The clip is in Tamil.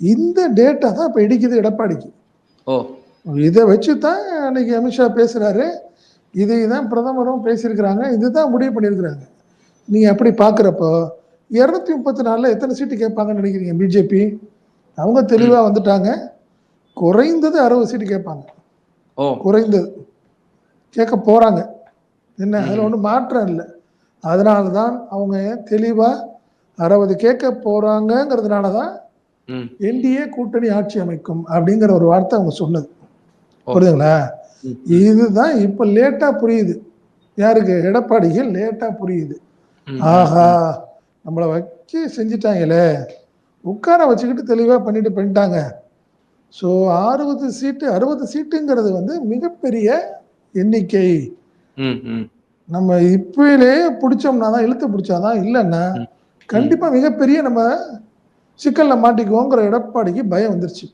இந்த டேட்டா தான் இப்போ இடிக்குது எடப்பாடிக்கு. ஓ. இதை வச்சு தான் அன்னைக்கு அமித்ஷா பேசுறாரு. இதை தான் பிரதமரும் பேசியிருக்கிறாங்க. இதுதான் முடிவு பண்ணியிருக்கிறாங்க. நீங்க அப்படி பார்க்குறப்போ இரநூத்தி முப்பத்தி நாலில் எத்தனை சீட்டு கேட்பாங்கன்னு நினைக்கிறீங்க பிஜேபி? அவங்க தெளிவாக வந்துட்டாங்க. குறைந்தது அறுபது சீட்டு கேட்பாங்க. ஓ. குறைந்தது. கேட்க போறாங்க. என்ன? அதில் ஒன்றும் மாற்றம் இல்லை. அதனால தான் அவங்க தெளிவாக அறுபது கேட்க போறாங்கங்கிறதுனால தான் என்டிஏ கூட்டணி ஆட்சி அமைக்கும் அப்படிங்கிற ஒரு வார்த்தை அவங்க சொன்னது. புரியுதுங்களா. இதுதான் இப்போ லேட்டா புரியுது. யாருக்கு? எடப்பாடிக்கு லேட்டா புரியுது. ஆஹா நம்மளை வைக்க செஞ்சிட்டாங்களே. உட்கார வச்சுக்கிட்டு தெளிவா பண்ணிட்டு பண்ணிட்டாங்க. ஸோ அறுபது சீட்டு அறுபது சீட்டுங்கிறது வந்து மிகப்பெரிய எண்ணிக்கை. நம்ம இப்பயிலே பிடிச்சோம்னா தான் இழுத்து பிடிச்சாதான் இல்லைன்னா. கண்டிப்பா மிகப்பெரிய நம்ம சிக்கலில் மாட்டிக்குவோங்கிற எடப்பாடிக்கு பயம் வந்துருச்சு.